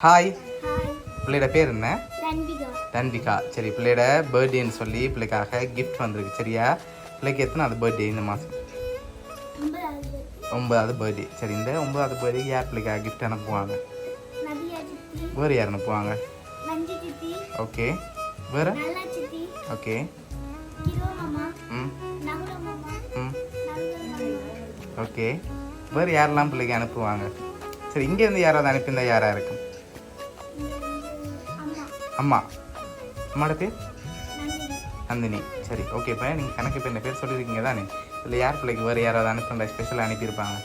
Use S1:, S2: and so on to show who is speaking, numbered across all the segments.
S1: Hi பிள்ளையோட பேர் என்ன? தன்விகா சரி பிள்ளையோட பர்த்டேன்னு சொல்லி பிள்ளைக்காக கிஃப்ட் வந்திருக்கு சரியா? பிள்ளைக்கு எத்தனாவது பர்த்டே இந்த மாதம்
S2: ஒன்பதாவது.
S1: பர்த்டே சரி இந்த ஒன்பதாவது பர்த்டேக்கு யார் பிள்ளைக்காக கிஃப்ட் அனுப்புவாங்க? வேறு யார் அனுப்புவாங்க? ஓகே. வேறு? ஓகே. ம். ம். ஓகே. வேறு யாரெல்லாம் பிள்ளைக்கு அனுப்புவாங்க? சரி இங்கேருந்து யாராவது அனுப்பியிருந்தா யாராக இருக்கும்?
S2: அம்மா.
S1: அம்மா அம்மாவோட பேர்?
S2: நந்தினி.
S1: சரி ஓகே இப்போ நீங்கள் கணக்கு இப்போ இந்த பேர் சொல்லியிருக்கீங்க தானே? இல்லை யார் பிள்ளைக்கு வேறு யாராவது அனுப்புண்டா ஸ்பெஷலாக அனுப்பியிருப்பாங்க?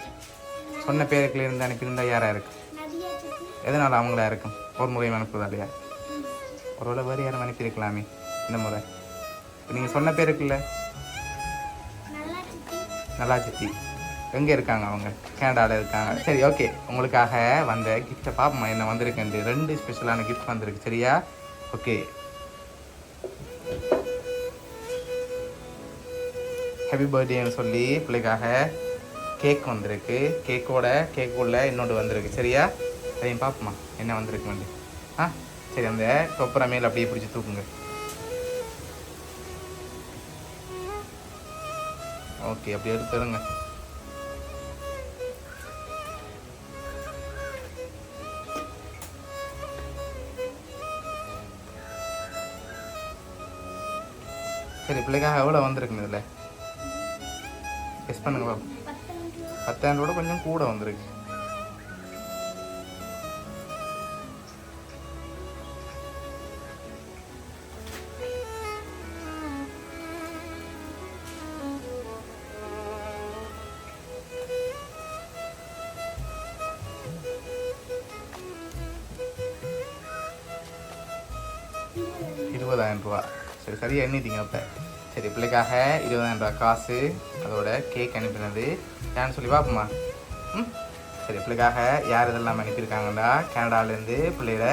S1: சொன்ன பேருக்குள்ள இருந்து அனுப்பியிருந்தா யாராக இருக்கும்? எதனால் அவங்களா இருக்கும்? ஒரு முறையும் அனுப்புவதாலையா இல்லையா? ஒருவேளை வேறு யாரும் அனுப்பியிருக்கலாமே இந்த முறை. இப்போ நீங்கள் சொன்ன பேருக்குள்ள?
S2: நல்லா சித்தி
S1: எங்கே இருக்காங்க அவங்க? கனடாவில் இருக்காங்க. சரி ஓகே உங்களுக்காக வந்த கிஃப்ட்டை பார்ப்போமா என்ன வந்திருக்குன்ட்டு ரெண்டு ஸ்பெஷலான கிஃப்ட் வந்திருக்கு. சரியா? ஓகே ஹாப்பி பர்த்டேன்னு சொல்லி பிள்ளைக்காக கேக் வந்திருக்கு. கேக்கோட கேக்குள்ளே இன்னொன்று வந்திருக்கு. சரியா? அதையும் பார்ப்போமா. என்ன வந்திருக்கு வந்து? ஆ? சரி அந்த தொப்புற மேல் அப்படியே பிடிச்சி தூக்குங்க. ஓகே அப்படியே எடுத்துருங்க சரி பிள்ளைக்காக எவ்வளோ வந்திருக்குங்க இதில்? எஸ் பண்ணுங்க பாப்பா
S2: பத்தாயிரம் ரூபா
S1: கொஞ்சம் கூட வந்திருக்கு. இருபதாயிரம் ரூபா. சரி சரியா எண்ணிட்டீங்க அப்போ. சரி பிள்ளைக்காக இருபதாயிரம் ரூபா காசு அதோட கேக் அனுப்பினது. யாருன்னு சொல்லி பார்ப்போமா? ம்? சரி பிள்ளைக்காக யார் இதெல்லாம் அனுப்பியிருக்காங்கன்னா கனடாலேருந்து பிள்ளையோட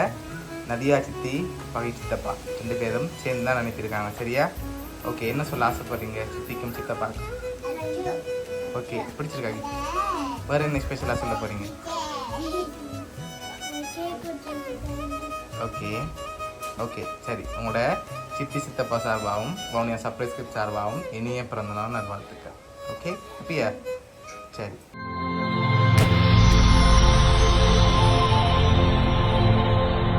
S1: நதியா சித்தி பகை சித்தப்பா. ரெண்டு பேரும் சேர்ந்து தான் அனுப்பியிருக்காங்க. சரியா? ஓகே என்ன சொல்ல ஆசைப்படுறீங்க சித்திக்கும் சித்தப்பாக்கும்?
S2: கிலோ
S1: ஓகே பிடிச்சிருக்காங்க வேறு என்ன ஸ்பெஷலாக சொல்ல போகிறீங்க ஓகே. ஓகே சரி. உங்களோட சித்தி சித்தப்பா சார்பாகவும் வவுனியா சப்ரைஸ்கிரிப் சார்பாகவும் இனிய பிறந்தநாள் நல்வாழ்த்துக்கள். ஓகே ஹாப்பியா சரி.